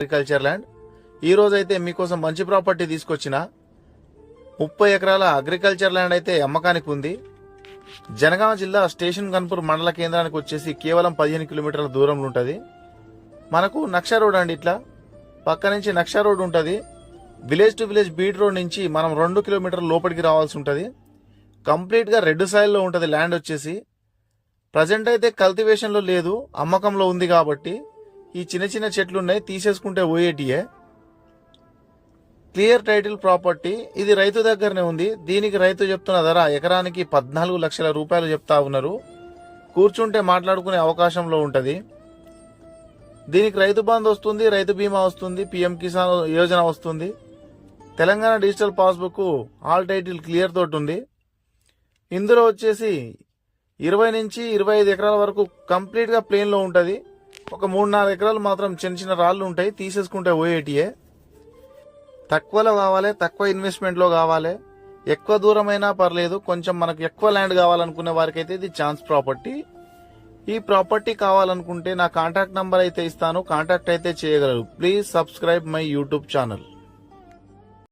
Agriculture land. ఈ రోజు అయితే మీకోసం మంచి ప్రాపర్టీ తీసుకొచ్చిన ముప్పై ఎకరాల అగ్రికల్చర్ ల్యాండ్ అయితే అమ్మకానికి ఉంది. జనగామ జిల్లా స్టేషన్ కన్పూర్ మండల కేంద్రానికి వచ్చేసి కేవలం పదిహేను కిలోమీటర్ల దూరంలో ఉంటుంది. మనకు నక్ష రోడ్ అండి ఇట్లా. పక్క నుంచి నక్ష రోడ్ ఉంటుంది. Village to village beat road నుంచి మనం రెండు కిలోమీటర్ల లోపలికి రావాల్సి ఉంటుంది. కంప్లీట్గా రెడ్ సాయిల్లో ఉంటుంది ల్యాండ్ వచ్చేసి. ప్రజెంట్ అయితే కల్టివేషన్లో లేదు అమ్మకంలో ఉంది కాబట్టి ఈ చిన్న చిన్న చెట్లు ఉన్నాయి తీసేసుకుంటే ఓఏటీయే. క్లియర్ టైటిల్ ప్రాపర్టీ ఇది రైతు దగ్గరనే ఉంది. దీనికి రైతు చెప్తున్న ధర ఎకరానికి పద్నాలుగు లక్షల రూపాయలు చెప్తా ఉన్నారు. కూర్చుంటే మాట్లాడుకునే అవకాశంలో ఉంటుంది. దీనికి రైతు బంధు వస్తుంది రైతు బీమా వస్తుంది పిఎం కిసాన్ యోజన వస్తుంది. Telangana digital passbook all title clear తోటి ఉంది ఇందులో వచ్చేసి ఇరవై నుంచి ఇరవై ఐదు ఎకరాల వరకు కంప్లీట్గా ప్లేన్లో ఉంటుంది. ఒక మూడు నాలుగు ఎకరాలు మాత్రం చిన్న చిన్న రాళ్ళు ఉంటాయి తీసేసుకుంటే ఓఏటీఏ తక్కువలో కావాలి తక్కువ ఇన్వెస్ట్మెంట్లో కావాలి. ఎక్కువ దూరమైనా పర్లేదు కొంచెం మనకు ఎక్కువ ల్యాండ్ కావాలనుకునే వారికైతే ఇది ఛాన్స్ ప్రాపర్టీ ఈ ప్రాపర్టీ కావాలనుకుంటే నా కాంటాక్ట్ నంబర్ అయితే ఇస్తాను కాంటాక్ట్ అయితే చేయగలరు. Please subscribe my YouTube channel